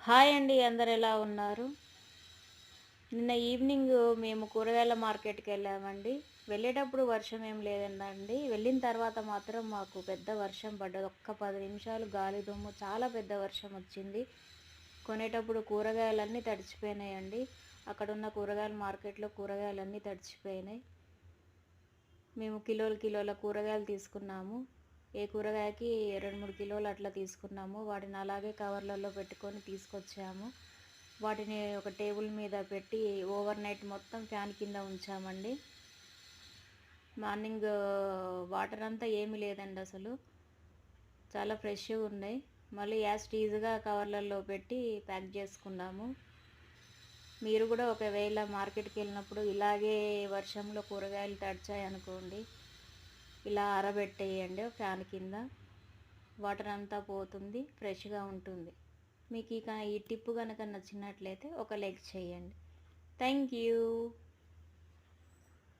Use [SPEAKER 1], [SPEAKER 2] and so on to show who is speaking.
[SPEAKER 1] Hi అండి అందరు ఎలా ఉన్నారు? నిన్న ఈవినింగ్ మేము కూరగాయల మార్కెట్కి వెళ్ళామండి. వెళ్ళేటప్పుడు వర్షం ఏం లేదండి. వెళ్ళిన తర్వాత మాత్రం మాకు పెద్ద వర్షం పడ్డది. ఒక్క పది నిమిషాలు గాలి దుమ్ము చాలా పెద్ద వర్షం వచ్చింది. కొనేటప్పుడు కూరగాయలన్నీ తడిచిపోయినాయండి. అక్కడ ఉన్న కూరగాయల మార్కెట్లో కూరగాయలన్నీ తడిచిపోయినాయి. మేము కిలోలు కిలోల కూరగాయలు తీసుకున్నాము. ఏ కూరగాయకి రెండు మూడు కిలోలు అట్లా తీసుకున్నాము. వాటిని అలాగే కవర్లలో పెట్టుకొని తీసుకొచ్చాము. వాటిని ఒక టేబుల్ మీద పెట్టి ఓవర్ నైట్ మొత్తం ఫ్యాన్ కింద ఉంచామండి. మార్నింగ్ వాటర్ అంతా ఏమీ లేదండి అసలు. చాలా ఫ్రెష్గా ఉన్నాయి. మళ్ళీ యాజ్ టీజ్గా కవర్లలో పెట్టి ప్యాక్ చేసుకున్నాము. మీరు కూడా ఒకవేళ మార్కెట్కి వెళ్ళినప్పుడు ఇలాగే వర్షంలో కూరగాయలు తడిచాయి అనుకోండి ఇలా ఆరబెట్టేయండి ఫ్యాన్ కింద. వాటర్ అంతా పోతుంది ఫ్రెష్గా ఉంటుంది. మీకు ఇక ఈ టిప్పు కనుక నచ్చినట్లయితే ఒక లైక్ చేయండి. Thank you.